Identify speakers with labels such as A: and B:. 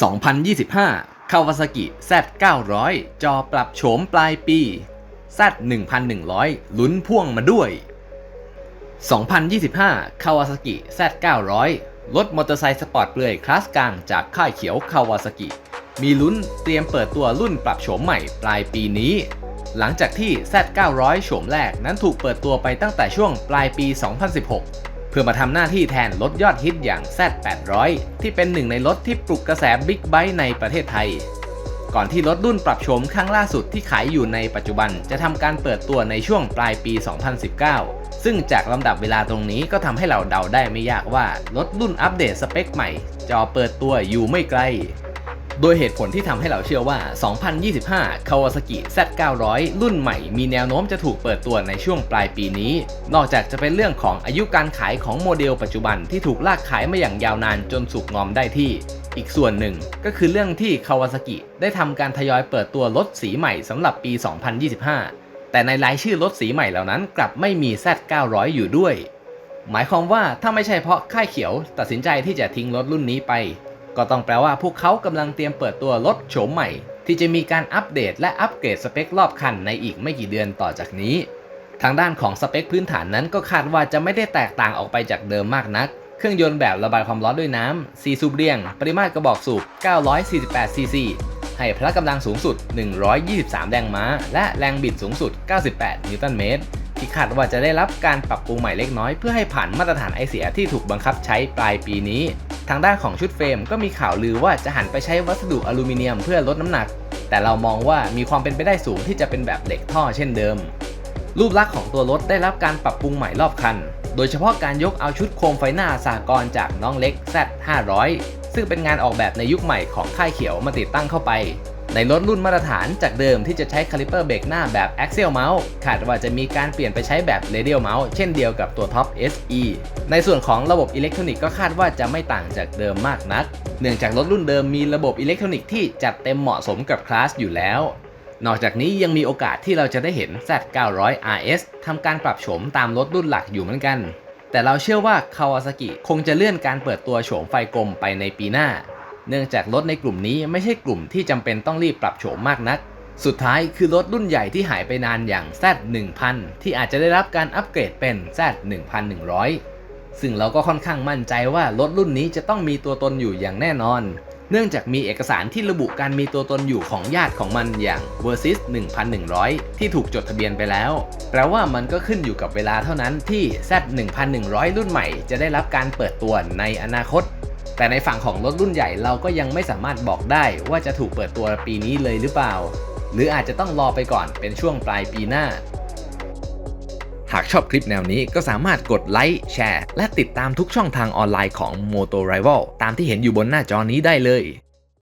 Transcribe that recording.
A: 2025 Kawasaki Z900 จอปรับโฉมปลายปี Z1100 ลุ้นพ่วงมาด้วย 2025 Kawasaki Z900 รถมอเตอร์ไซค์สปอร์ตเปลือยคลาสกลางจากค่ายเขียว Kawasaki มีลุ้นเตรียมเปิดตัวรุ่นปรับโฉมใหม่ปลายปีนี้ หลังจากที่ Z900 โฉมแรกนั้นถูกเปิดตัวไปตั้งแต่ช่วงปลายปี 2016 เพื่อมาทำหน้าที่แทนรถยอดฮิตอย่าง Z800 ที่เป็นหนึ่งในรถที่ปลุกกระแสบิ๊กไบค์ในประเทศไทย ก่อนที่รถรุ่นปรับโฉมครั้งล่าสุดที่ขายอยู่ในปัจจุบันจะทำการเปิดตัวในช่วงปลายปี 2019 ซึ่งจากลำดับเวลาตรงนี้ก็ทำให้เราเดาได้ไม่ยากว่า รถรุ่นอัปเดตสเปคใหม่จอเปิดตัวอยู่ไม่ไกล โดยเหตุผลที่ทำให้เราเชื่อว่า 2025 Kawasaki Z900 รุ่นใหม่มีแนวโน้มจะถูกเปิดตัวในช่วงปลายปีนี้ นอกจากจะเป็นเรื่องของอายุการขายของโมเดลปัจจุบันที่ถูกลากขายมาอย่างยาวนานจนสุกงอมได้ที่ อีกส่วนหนึ่งก็คือเรื่องที่ Kawasaki ได้ทำการทยอยเปิดตัวรถสีใหม่สำหรับปี 2025 แต่ในรายชื่อรถสีใหม่เหล่านั้นกลับไม่มี Z900 อยู่ด้วย หมายความว่าถ้าไม่ใช่เพราะค่ายเขียวตัดสินใจที่จะทิ้งรถรุ่นนี้ไป ก็ต้องแปลว่าพวกเขากำลังเตรียมเปิดตัวรถโฉมใหม่ ที่จะมีการอัปเดตและอัปเกรดสเปครอบคันในอีกไม่กี่เดือนต่อจากนี้ ทางด้านของสเปคพื้นฐานนั้นก็คาดว่าจะไม่ได้แตกต่างออกไปจากเดิมมากนัก เครื่องยนต์แบบระบายความร้อนด้วยน้ำ 4 สูบเรียง ปริมาตรกระบอกสูบ 948 ซีซี ให้พละกำลังสูงสุด 123 แรงม้า และแรงบิดสูงสุด 98 นิวตันเมตรที่คาดว่าจะได้รับการปรับปรุงใหม่เล็กน้อยเพื่อให้ผ่านมาตรฐานไอเสียที่ถูกบังคับใช้ปลายปีนี้ ทางด้านของชุดเฟรมก็มีข่าวลือว่าจะหันไปใช้วัสดุอลูมิเนียมเพื่อลดน้ำหนัก แต่เรามองว่ามีความเป็นไปได้สูงที่จะเป็นแบบเหล็กท่อเช่นเดิม รูปลักษณ์ของตัวรถได้รับการปรับปรุงใหม่รอบคัน โดยเฉพาะการยกเอาชุดโคมไฟหน้าสากลจากน้องเล็ก Z500 ซึ่งเป็นงานออกแบบในยุคใหม่ของค่ายเขียวมาติดตั้งเข้าไป ในรถรุ่นมาตรฐานจากเดิมที่จะใช้คาลิเปอร์เบรกหน้าแบบ Axial Mount คาดว่าจะมีการเปลี่ยนไปใช้แบบ Radial Mount เช่นเดียวกับตัวท็อป SE ในส่วนของระบบอิเล็กทรอนิกส์ก็คาดว่าจะไม่ต่างจากเดิมมากนัก เนื่องจากรถรุ่นเดิมมีระบบอิเล็กทรอนิกส์ที่จัดเต็มเหมาะสมกับคลาสอยู่แล้ว นอกจากนี้ยังมีโอกาสที่เราจะได้เห็น Z900 RS ทำการปรับโฉมตามรถรุ่นหลักอยู่เหมือนกัน แต่เราเชื่อว่า Kawasaki คงจะเลื่อนการเปิดตัวโฉมไฟกลมไปในปีหน้า เนื่องจากรถในกลุ่มนี้ไม่ใช่กลุ่มที่จำเป็นต้องรีบปรับโฉมมากนัก สุดท้ายคือรถรุ่นใหญ่ที่หายไปนานอย่าง Z1000 ที่อาจจะได้รับการอัปเกรดเป็น Z1100 ซึ่งเราก็ค่อนข้างมั่นใจว่ารถรุ่นนี้จะต้องมีตัวตนอยู่อย่างแน่นอน เนื่องจากมีเอกสารที่ระบุการมีตัวตนอยู่ของญาติของมันอย่าง Versys 1100 ที่ถูกจดทะเบียนไปแล้ว แปลว่ามันก็ขึ้นอยู่กับเวลาเท่านั้นที่ Z 1100 รุ่นใหม่จะได้รับการเปิดตัวในอนาคต แต่ในฝั่งของรถรุ่นใหญ่เราก็ยังไม่สามารถบอกได้ว่าจะถูกเปิดตัวปีนี้เลยหรือเปล่า หรืออาจจะต้องรอไปก่อนเป็นช่วงปลายปีหน้า หากชอบคลิปแนวนี้ก็สามารถกดไลค์แชร์ และติดตามทุกช่องทางออนไลน์ของ Moto Rival ตามที่เห็นอยู่บนหน้าจอนี้ได้เลย